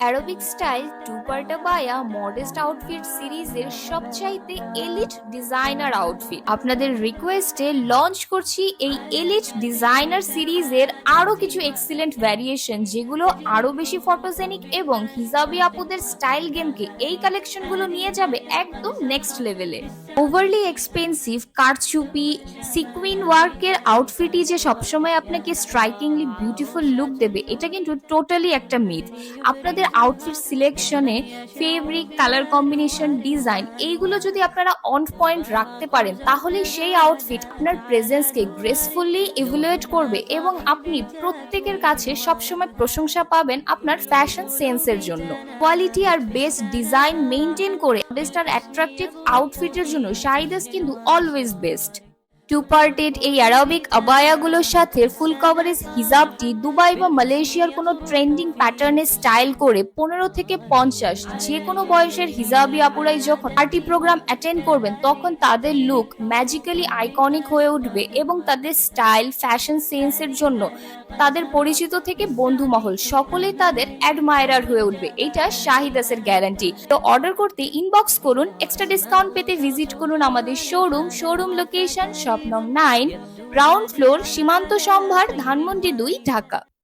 Aerobic style two পার্টা বায়া modest outfit সিরিজের সবচাইতে এলিট ডিজাইনার আউটফিট আপনাদের রিকোয়েস্টে লঞ্চ করছি এই এলিট ডিজাইনার সিরিজের আরও কিছু এক্সিলেন্ট ভ্যারিয়েশন যেগুলো আরও বেশি ফটোজেনিক এবং হিজাবি আপুদের স্টাইল গেমকে এই কালেকশনগুলো নিয়ে যাবে একদম নেক্সট লেভেলে ওভারলি এক্সপেন্সিভ কারচুপি সিকুইন ওয়ার্কের আউটফিটই যে সবসময় আপনাকে স্ট্রাইকিংলি বিউটিফুল লুক দেবে, এটা কিন্তু টোটালি একটা মিথ আপনাদের আউটফিট সিলেকশনে ফেব্রিক কালার কম্বিনেশন ডিজাইন এইগুলো যদি আপনারা অন পয়েন্ট রাখতে পারেন তাহলে সেই আউটফিট আপনার প্রেজেন্সকে গ্রেসফুলি ইভ্যালুয়েট করবে এবং আপনি প্রত্যেকের কাছে সবসময় প্রশংসা পাবেন আপনার ফ্যাশন সেন্সের জন্য। কোয়ালিটি আর বেস্ট ডিজাইন মেনটেন করে বেস্ট আর অ্যাট্রাকটিভ আউটফিটের জন্য শাহিদাস কিন্তু অলওয়েজ বেস্ট টু পার্টেড এই অ্যারাবিক আবায়াগুলোর সাথে ফুল কভারেজ হিজাবটি দুবাই বা মালয়েশিয়ার কোনো ট্রেন্ডিং প্যাটার্নে স্টাইল করে পনেরো থেকে পঞ্চাশ যে কোনো বয়সের হিজাবি আপুরাই যখন পার্টি প্রোগ্রাম অ্যাটেন্ড করবেন, তখন তাদের লুক ম্যাজিক্যালি আইকনিক হয়ে উঠবে এবং তাদের স্টাইল ফ্যাশন সেন্সের জন্য তাদের পরিচিত থেকে বন্ধু মহল সকলেই তাদের অ্যাডমায়ারার হয়ে উঠবে। এটা শাহিদাসের গ্যারান্টি তো অর্ডার করতে ইনবক্স করুন এক্সট্রা ডিসকাউন্ট পেতে ভিজিট করুন আমাদের শোরুম শোরুম লোকেশন শপ নং nine ground floor Shimanto Shambhar Dhanmondi দুই ঢাকা।